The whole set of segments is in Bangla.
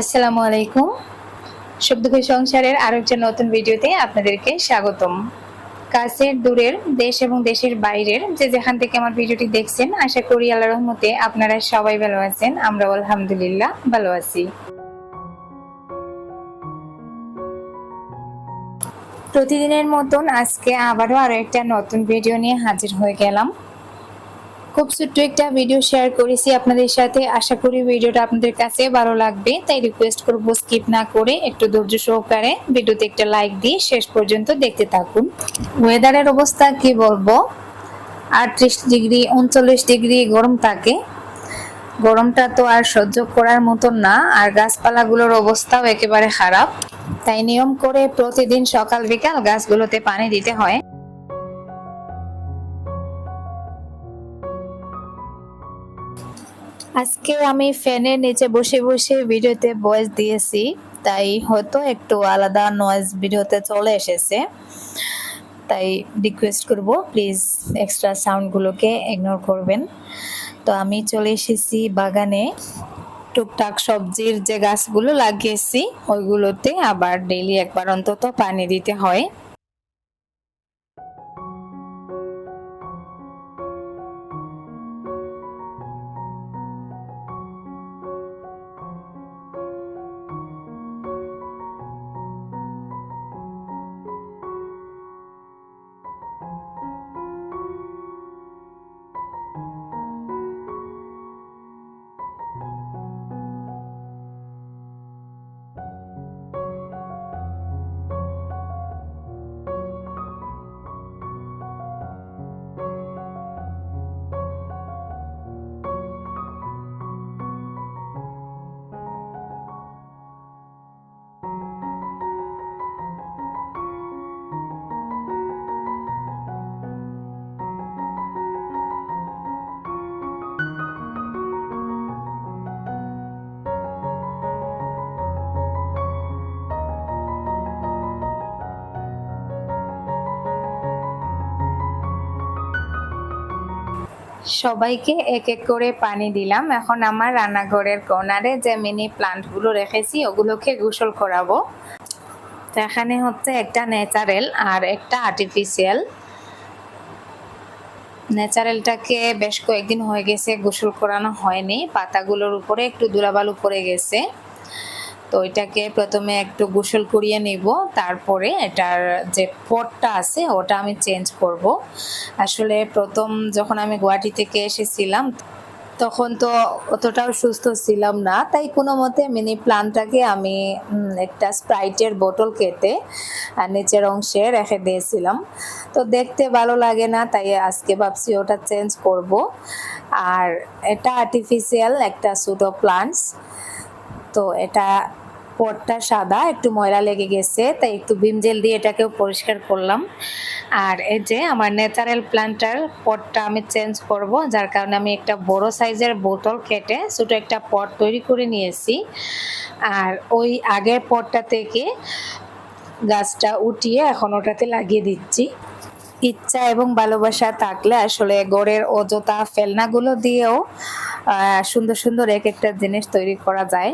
আসসালামু আলাইকুম। শব্দকই সংসারের আরও একটা নতুন ভিডিওতে আপনাদেরকে স্বাগতম। কাছের, দূরের, দেশ এবং দেশের বাইরের যে যেখান থেকে আমার ভিডিওটি দেখছেন, আশা করি আল্লাহ রহমতে আপনারা সবাই ভালো আছেন, আমরাও আলহামদুলিল্লাহ ভালো আছি। প্রতিদিনের মতন আজকে আবারও আরও একটা নতুন ভিডিও নিয়ে হাজির হয়ে গেলাম। খুব ছোট্ট একটা ভিডিও শেয়ার করেছি আপনাদের সাথে। আশা করি ভিডিওটা আপনাদের কাছে ভালো লাগবে। তাই রিকোয়েস্ট করব স্কিপ না করে একটু ধৈর্য সহকারে ভিডিওতে একটা লাইক দিয়ে শেষ পর্যন্ত দেখতে থাকুন। ওয়েদারের অবস্থা কি বলব? আটত্রিশ ডিগ্রি, উনচল্লিশ ডিগ্রি গরম থাকে। গরমটা তো আর সহ্য করার মতন না, আর গাছপালাগুলোর অবস্থাও একেবারে খারাপ। তাই নিয়ম করে প্রতিদিন সকাল বিকাল গাছগুলোতে পানি দিতে হয়। আজকে আমি ফ্যানের নিচে বসে বসে ভিডিওতে ভয়েস দিয়েছি, তাই হয়তো একটু আলাদা নয়েজ ভিডিওতে চলে এসেছে। তাই রিকোয়েস্ট করব প্লিজ এক্সট্রা সাউন্ডগুলোকে ইগনোর করবেন। তো আমি চলে এসেছি বাগানে। টুকটাক সবজির যে গাছগুলো লাগিয়েছি, ওইগুলোতে আবার ডেইলি একবার অন্তত পানি দিতে হয়। সবাইকে এক এক করে পানি দিলাম। এখন আমার রান্নাঘরের কর্নারে যে মিনি প্লান্টগুলো রেখেছি, ওগুলোকে গোসল করাবো এখানে হচ্ছে একটা ন্যাচারেল আর একটা আর্টিফিশিয়াল ন্যাচারেলটাকে বেশ কয়েকদিন হয়ে গেছে গোসল করানো হয়নি। পাতাগুলোর উপরে একটু দুলাবালু পড়ে গেছে। তো এটাকে প্রথমে একটু গোসল করিয়ে নিব, তারপরে এটার যে পটটা আছে ওটা আমি চেঞ্জ করব। আসলে প্রথম যখন আমি গুয়াহাটি থেকে এসেছিলাম, তখন তো অতটাও সুস্থ ছিলাম না, তাই কোনো মতে মিনি প্লান্টটাকে আমি একটা স্প্রাইটের বোতল কেটে আর নিচের অংশে রেখে দিয়েছিলাম। তো দেখতে ভালো লাগে না, তাই আজকে ভাবছি ওটা চেঞ্জ করব। আর এটা আর্টিফিশিয়াল একটা সুটো প্লান্টস তো এটা পটটা সাদা, একটু ময়লা লেগে গেছে, তাই একটু ভিম জেল দিয়ে এটাকেও পরিষ্কার করলাম। আর এই যে আমার ন্যাচারাল প্ল্যান্টার পটটা আমি চেঞ্জ করব, যার কারণে আমি একটা বড় সাইজের বোতল কেটে ছোটো একটা পট তৈরি করে নিয়েছি। আর ওই আগের পটটা থেকে গাছটা উঠিয়ে এখন ওটাতে লাগিয়ে দিচ্ছি। ইচ্ছা এবং ভালোবাসা থাকলে আসলে গড়ের অযথা ফেলনাগুলো দিয়েও সুন্দর সুন্দর এক একটা জিনিস তৈরি করা যায়।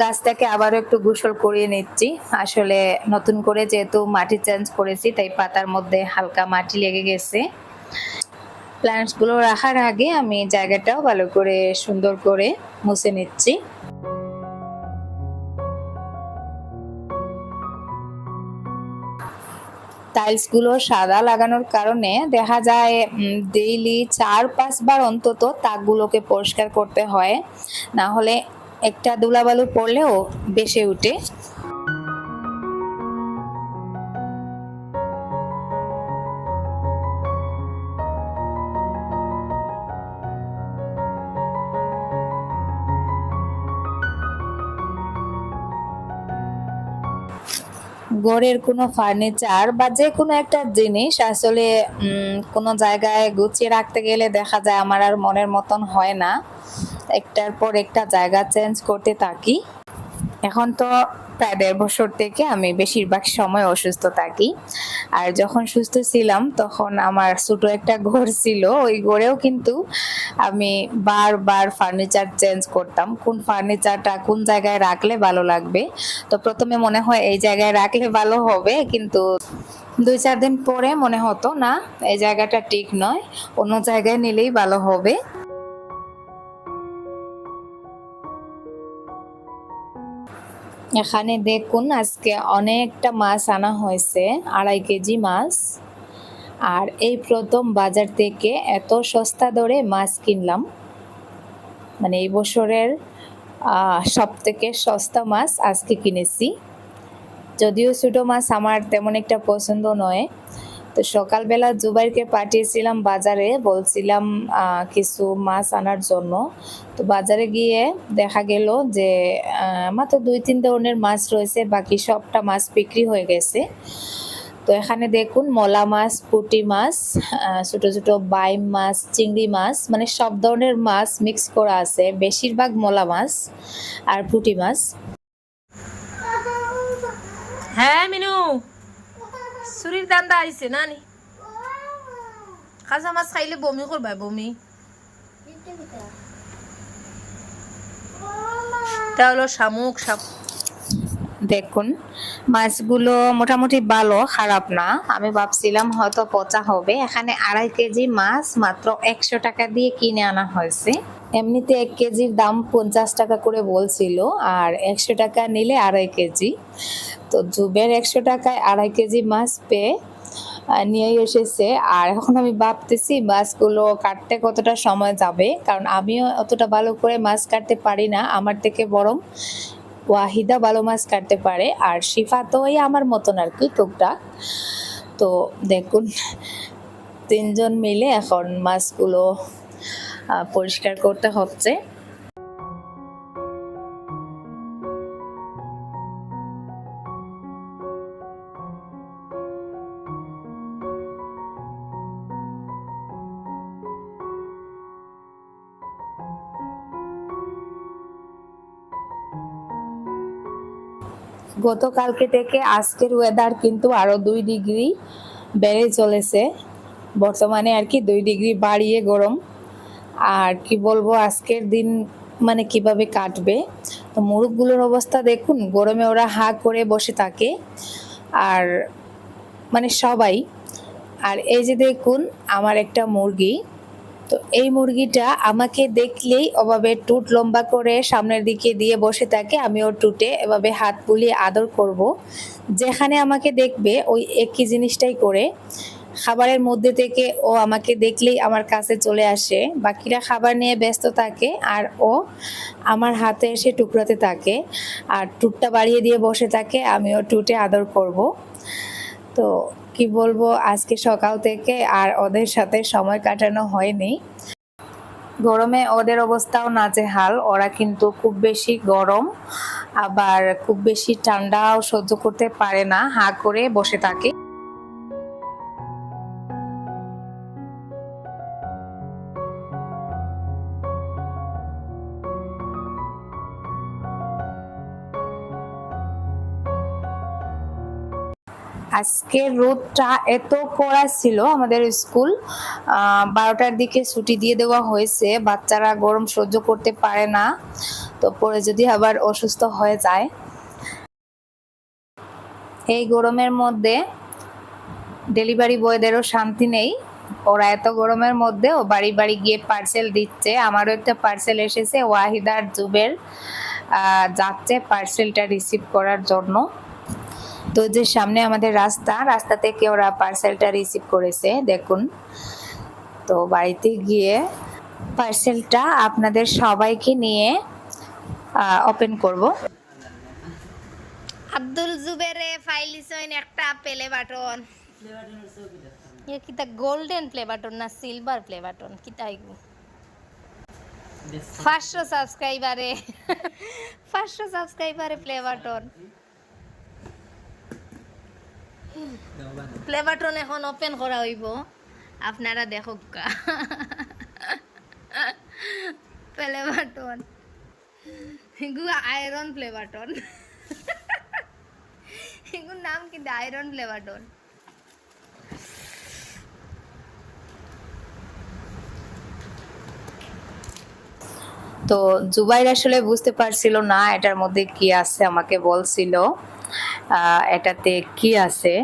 গাছটাকে আবারও একটু গোসল করিয়ে নিচ্ছি। আসলে নতুন করে যেহেতু মাটি চেঞ্জ করেছি, তাই পাতার মধ্যে হালকা মাটি লেগে গেছে। প্ল্যান্টসগুলো রাখার আগে আমি জায়গাটাও ভালো করে সুন্দর করে মুছে নিচ্ছি। টাইলসগুলো সাদা লাগানোর কারণে দেখা যায় ডেইলি চার পাঁচবার অন্তত তাকগুলোকে পরিষ্কার করতে হয়। না হলে একটা ধুলাবালু পড়লেও বেশি উঠে। ঘরের কোনো ফার্নিচার বা যে কোনো একটা জিনিস আসলে কোনো জায়গায় গুছিয়ে রাখতে গেলে দেখা যায় আমার আর মনের মতন হয় না। একটার পর একটা জায়গা চেঞ্জ করতে থাকি। এখন তো প্রায় দেড় বছর থেকে আমি বেশিরভাগ সময় অসুস্থ থাকি। আর যখন সুস্থ ছিলাম, তখন আমার ছোট একটা ঘর ছিল। ওই ঘরেও কিন্তু আমি বারবার ফার্নিচার চেঞ্জ করতাম। কোন ফার্নিচারটা কোন জায়গায় রাখলে ভালো লাগবে? তো প্রথমে মনে হয় এই জায়গায় রাখলে ভালো হবে, কিন্তু দুই চার দিন পরে মনে হতো, না, এই জায়গাটা ঠিক নয়। অন্য জায়গায় নিলেই ভালো হবে। এখানে দেখুন, আজকে অনেকটা মাছ আনা হয়েছে, আড়াই কেজি মাছ। আর এই প্রথম বাজার থেকে এত সস্তা দরে মাছ কিনলাম। মানে এই বছরের সব থেকে সস্তা মাছ আজকে কিনেছি। যদিও ছোটো মাছ আমার তেমন একটা পছন্দ নয় তো সকালবেলা জুবাইরকে পাঠিয়েছিলাম বাজারে, বলছিলাম কিছু মাছ আনার জন্য। তো বাজারে গিয়ে দেখা গেল যে মাত্র দুই, তিন ধরনের মাছ রয়েছে, বাকি সবটা মাছ বিক্রি হয়ে গেছে। তো এখানে দেখুন, মলা মাছ, পুঁটি মাছ ছোট ছোট বাইম মাছ, চিংড়ি মাছ মানে সব ধরনের মাছ মিক্স করা আছে, বেশিরভাগ মলা মাছ আর পুঁটি মাছ। হ্যাঁ মিনু। চুরির দান্দা আইছে না নি কাঁচা মাছ খাইলে বমি করবা বমি। তা হলো শামুক শামুক। দেখুন, মাছগুলো মোটামুটি ভালো, খারাপ না। আমি ভাবছিলাম হয়তো পচা হবে। এখানে আড়াই কেজি মাছ মাত্র একশো টাকা দিয়ে কিনে আনা হয়েছে। এমনিতে এক কেজির দাম পঞ্চাশ টাকা করে বলছিল, আর একশো টাকা নিলে আড়াই কেজি। তো জুবের একশো টাকায় আড়াই কেজি মাছ পেয়ে নিয়ে এসেছে। আর এখন আমি ভাবতেছি মাছগুলো কাটতে কতটা সময় যাবে? কারণ আমিও অতটা ভালো করে মাছ কাটতে পারি না, আমার থেকে বরং ওয়াহিদা ভালো মাছ কাটতে পারে আর শিফা তো ওই আমার মতন আর কি, টুকটাক। তো দেখুন, তিনজন মিলে এখন মাছগুলো পরিষ্কার করতে হচ্ছে। গতকালকে থেকে আজকের ওয়েদার কিন্তু আরও দুই ডিগ্রি বেড়ে চলেছে। বর্তমানে আর কি দুই ডিগ্রি বাড়িয়ে গরম। আর কি বলব, আজকের দিন মানে কীভাবে কাটবে? তো মুরগগুলোর অবস্থা দেখুন, গরমে ওরা হা করে বসে থাকে। আর মানে সবাই। আর এই যে দেখুন, আমার একটা মুরগি। তো এই মুরগিটা আমাকে দেখলেই ওভাবে টুট লম্বা করে সামনের দিকে দিয়ে বসে থাকে আমি ওর টুটে এভাবে হাত বুলিয়ে আদর করব। যেখানে আমাকে দেখবে, ওই একই জিনিসটাই করে। খাবারের মধ্যে থেকে ও আমাকে দেখলেই আমার কাছে চলে আসে। বাকিরা খাবার নিয়ে ব্যস্ত থাকে আর ও আমার হাতে এসে টুকরাতে থাকে আর টুটটা বাড়িয়ে দিয়ে বসে থাকে আমি ওর টুটে আদর করব। তো কি বলব, আজকে সকাল থেকে আর ওদের সাথে সময় কাটানো হয়নি। গরমে ওদের অবস্থাও নাজেহাল, ওরা কিন্তু খুব বেশি গরম, আবার খুব বেশি ঠান্ডাও সহ্য করতে পারে না, হা করে বসে থাকে। আজকের রোদটা এত কড়া ছিল আমাদের স্কুল বারোটার দিকে ছুটি দিয়ে দেওয়া হয়েছে, বাচ্চারা গরম সহ্য করতে পারে না, তো পরে যদি আবার অসুস্থ হয়ে যায়। এই গরমের মধ্যে ডেলিভারি বয়দেরও শান্তি নেই, ওরা এত গরমের মধ্যে ও বাড়ি বাড়ি গিয়ে পার্সেল দিচ্ছে, আমারও একটা পার্সেল এসেছে, ওয়াহিদার জুবের যাচ্ছে পার্সেলটা রিসিভ করার জন্য। তো যে সামনে আমাদের রাস্তা রাস্তা থেকে ওরা পার্সেলটা রিসিভ করেছে দেখুন। তো বাড়িতে গিয়ে পার্সেলটা আপনাদের সবাইকে নিয়ে ওপেন করব। আব্দুল জুবেরে ফাইলিসইন একটা প্লে বাটন ইয়ে কিতা গোল্ডেন প্লে বাটন না সিলভার প্লে বাটন কিতা আইগু পাঁচশো সাবস্ক্রাইবারে পাঁচশো সাবস্ক্রাইবারে প্লে বাটন প্লে বাটন এখন ওপেন করা হইব। আপনারা দেখক প্লেবাটন। আয়রন প্লেবাটন। নাম কিন্তু আয়রন প্লে তো জুবাইর আসলে বুঝতে পারছিল না এটার মধ্যে কি আছে, আমাকে বলছিল এটাতে কি আছে।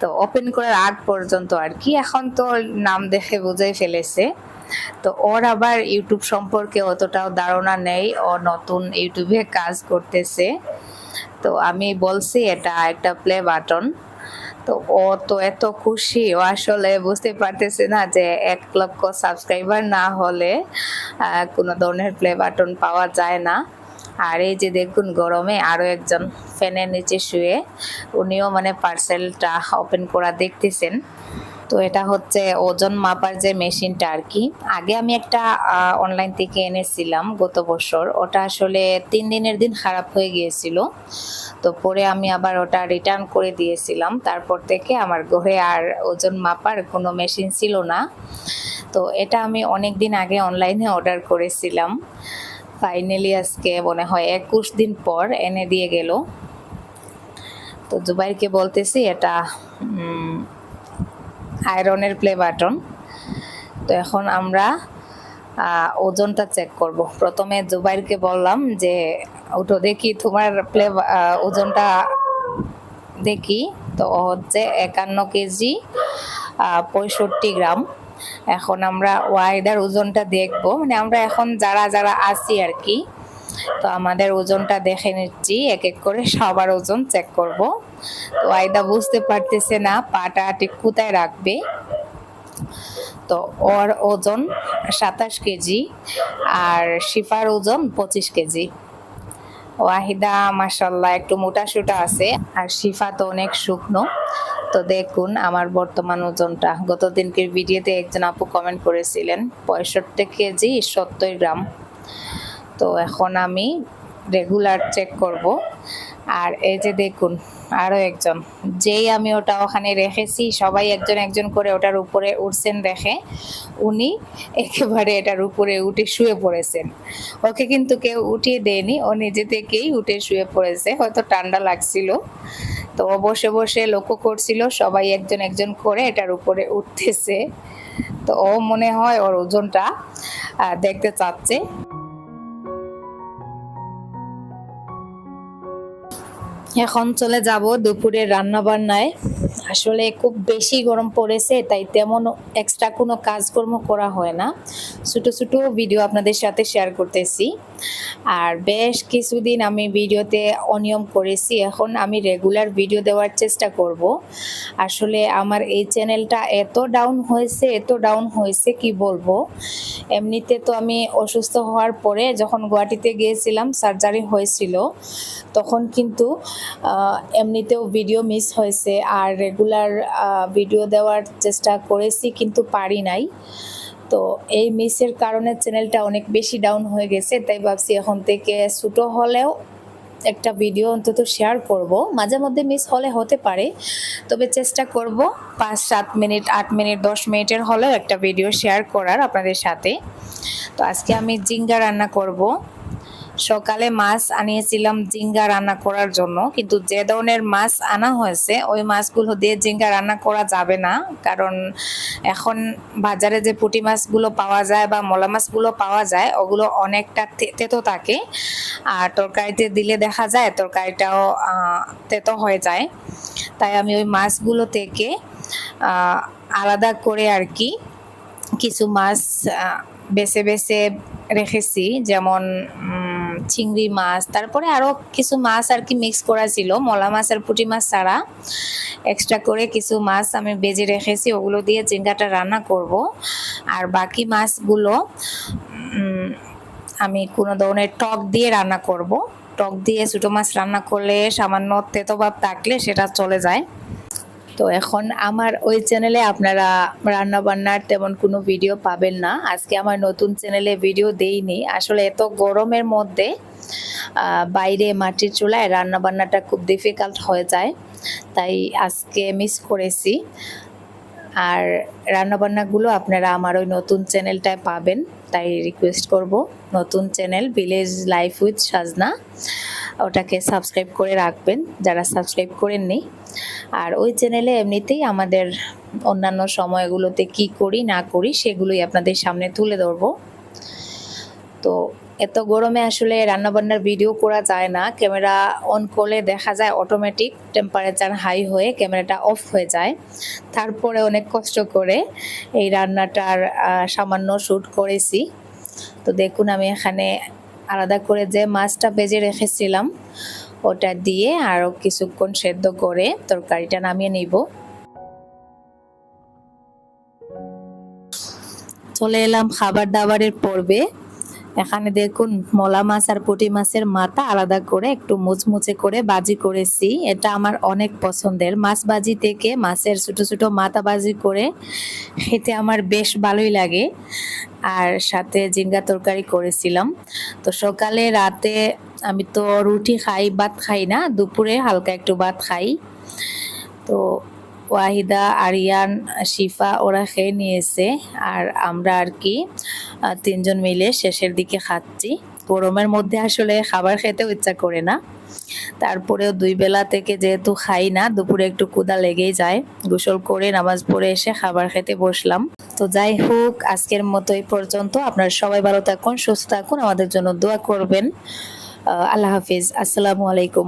তো ওপেন করার আগ পর্যন্ত আর কি, এখন তো নাম দেখে বুঝেই ফেলেছে। তো ওর আবার ইউটিউব সম্পর্কে অতটাও ধারণা নেই, ও নতুন ইউটিউবে কাজ করতেছে। তো আমি বলছি, এটা একটা প্লে বাটন তো ও তো এত খুশি, ও আসলে বুঝতে পারতেছে না যে এক লক্ষ সাবস্ক্রাইবার না হলে কোনো ধরনের প্লে বাটন পাওয়া যায় না। আর এই যে দেখুন গরমে আরও একজন ফ্যানের নিচে শুয়ে, উনিও মানে পার্সেলটা ওপেন করা দেখতেছেন। তো এটা হচ্ছে ওজন মাপার যে মেশিনটা আর কি। আগে আমি একটা অনলাইন থেকে এনেছিলাম গত বছর। ওটা আসলে তিন দিনের দিন খারাপ হয়ে গিয়েছিল। তো পরে আমি আবার ওটা রিটার্ন করে দিয়েছিলাম। তারপর থেকে আমার ঘরে আর ওজন মাপার কোনো মেশিন ছিল না। তো এটা আমি অনেক দিন আগে অনলাইনে অর্ডার করেছিলাম। ফাইনালি আজকে মনে হয় একুশ দিন পর এনে দিয়ে গেল। তো জুবাইরকে বলতেছি এটা আয়রনের প্লে বাটন তো এখন আমরা ওজনটা চেক করব। প্রথমে জুবাইরকে বললাম যে ওটো দেখি তোমার প্লে ওজনটা দেখি। তো হচ্ছে একান্ন কেজি পঁয়ষট্টি গ্রাম। এখন আমরা ওয়াইদার ওজনটা দেখব। মানে আমরা এখন যারা যারা আছি আর কি তো আমাদের ওজনটা দেখে নিচ্ছি এক এক করে সবার ওজন চেক করব। তো ওয়াইদা বুঝতে পারতেছে না পাটা ঠিক কোথায় রাখবে। তো ওর ওজন সাতাশ কেজি আর শিফার ওজন পঁচিশ কেজি। ওয়াহিদা মাসাল্লাহ একটু মোটা সুটা আছে আর শিফা তো অনেক শুকনো। তো দেখুন আমার বর্তমান ওজনটা। গত দিনকের ভিডিওতে একজন আপু কমেন্ট করেছিলেন, পঁয়ষট্টি কেজি সত্তর গ্রাম। তো এখন আমি রেগুলার চেক করব। আর এই যে দেখুন আরও একজন। যেই আমি ওটা ওখানে রেখেছি, সবাই একজন একজন করে ওটার উপরে উঠছেন দেখে। উনি একেবারে এটার উপরে উঠে শুয়ে পড়েছেন। ওকে কিন্তু কেউ উঠিয়ে দেয়নি, ও নিজে থেকেই উঠে শুয়ে পড়েছে। হয়তো ঠান্ডা লাগছিল। তো ও বসে বসে লক্ষ্য করছিল, সবাই একজন একজন করে এটার উপরে উঠতেছে। তো ও মনে হয় ওর ওজনটা দেখতে চাচ্ছে। এখন চলে যাব দুপুরের রান্না বান্নায় আসলে খুব বেশি গরম পড়েছে, তাই তেমন এক্সট্রা কোনো কাজকর্ম করা হয় না। ছোটো ছোটো ভিডিও আপনাদের সাথে শেয়ার করতেছি। আর বেশ কিছুদিন আমি ভিডিওতে অনিয়ম করেছি, এখন আমি রেগুলার ভিডিও দেওয়ার চেষ্টা করব। আসলে আমার এই চ্যানেলটা এত ডাউন হয়েছে, এত ডাউন হয়েছে, কি বলব? এমনিতে তো আমি অসুস্থ হওয়ার পরে যখন গুয়াহাটিতে গিয়েছিলাম সার্জারি হয়েছিল, তখন কিন্তু এমনিতেও ভিডিও মিস হয়েছে আর রেগুলার ভিডিও দেওয়ার চেষ্টা করেছি কিন্তু পারি নাই। তো এই মিসের কারণে চ্যানেলটা অনেক বেশি ডাউন হয়ে গেছে, তাই ভাবছি এখন থেকে ছোটো হলেও একটা ভিডিও অন্তত শেয়ার করব। মাঝে মধ্যে মিস হলে হতে পারে, তবে চেষ্টা করব পাঁচ, সাত মিনিট আট মিনিট দশ মিনিটের হলেও একটা ভিডিও শেয়ার করার আপনাদের সাথে। তো আজকে আমি জিঙ্গা রান্না করব। সকালে মাছ আনিয়েছিলাম জিঙ্গা রান্না করার জন্য, কিন্তু যে ধরনের মাছ আনা হয়েছে, ওই মাছগুলো দিয়ে জিঙ্গা রান্না করা যাবে না। কারণ এখন বাজারে যে পুঁটি মাছগুলো পাওয়া যায় বা মলা মাছগুলো পাওয়া যায়, ওগুলো অনেকটা তেতো থাকে। আর তরকারিতে দিলে দেখা যায় তরকারিটাও তেতো হয়ে যায়। তাই আমি ওই মাছগুলো থেকে আলাদা করে আর কি কিছু মাছ বেছে বেছে রেখেছি। যেমন চিংড়ি মাছ, তারপরে আরও কিছু মাছ আর কি মিক্স করা ছিল মলা মাছ আর পুঁটি মাছ ছাড়া। এক্সট্রা করে কিছু মাছ আমি বেজে রেখেছি, ওগুলো দিয়ে চিংড়াটা রান্না করব। আর বাকি মাছগুলো আমি কোনো ধরনের টক দিয়ে রান্না করব। টক দিয়ে ছোটো মাছ রান্না করলে সামান্য তেতো ভাব থাকলে সেটা চলে যায়। তো এখন আমার ওই চ্যানেলে আপনারা রান্না বান্নার তেমন কোনো ভিডিও পাবেন না। আজকে আমার নতুন চ্যানেলে ভিডিও দেইনি। আসলে এত গরমের মধ্যে বাইরে মাটির চুলায় রান্না বান্নাটা খুব ডিফিকাল্ট হয়ে যায়। তাই আজকে মিস করেছি। আর রান্নাবান্নাগুলো আপনারা আমার ওই নতুন চ্যানেলটায় পাবেন। তাই রিকোয়েস্ট করব, নতুন চ্যানেল ভিলেজ লাইফ উইথ সাজনা ওটাকে সাবস্ক্রাইব করে রাখবেন, যারা সাবস্ক্রাইব করেননি আর ওই চ্যানেলে এমনিতেই আমাদের অন্যান্য সময়গুলোতে কি করি, না করি, সেগুলোই আপনাদের সামনে তুলে ধরবো। তো এত গরমে আসলে রান্নাবান্নার ভিডিও করা যায় না। ক্যামেরা অন করলে দেখা যায় অটোমেটিক টেম্পারেচার হাই হয়ে ক্যামেরাটা অফ হয়ে যায়। তারপরে অনেক কষ্ট করে এই রান্নাটার সামান্য শ্যুট করেছি। তো দেখুন আমি এখানে আলাদা করে যে মাছটা বেজে রেখেছিলাম, ওটা দিয়ে আরও কিছুক্ষণ সেদ্ধ করে তরকারিটা নামিয়ে নিব। চলে এলাম খাবার দাবারের পর্বে। এখানে দেখুন, মলা মাছ আর পুঁটি মাছের মাথা আলাদা করে একটু মুচমুচে করে বাজি করেছি। এটা আমার অনেক পছন্দের। মাছ বাজি থেকে মাছের ছোট ছোট মাথা বাজি করে খেতে আমার বেশ ভালোই লাগে। আর সাথে জিঙ্গা তরকারি করেছিলাম। তো সকালে, রাতে আমি তো রুটি খাই, ভাত খাই না, দুপুরে হালকা একটু ভাত খাই। তো ওয়াহিদা, আরিয়ান, শিফা ওরা খেয়ে নিয়েছে। আর আমরা আর কি তিনজন মিলে শেষের দিকে খাচ্ছি। গরমের মধ্যে আসলে খাবার খেতেও ইচ্ছা করে না। তারপরেও দুই বেলা থেকে যেহেতু খাই না, দুপুরে একটু কুদা লেগেই যায়। গোসল করে নামাজ পড়ে এসে খাবার খেতে বসলাম। তো যাই হোক, আজকের মতো এই পর্যন্ত। আপনারা সবাই ভালো থাকুন, সুস্থ থাকুন। আমাদের জন্য দোয়া করবেন। আল্লাহ হাফিজ। আসসালামু আলাইকুম।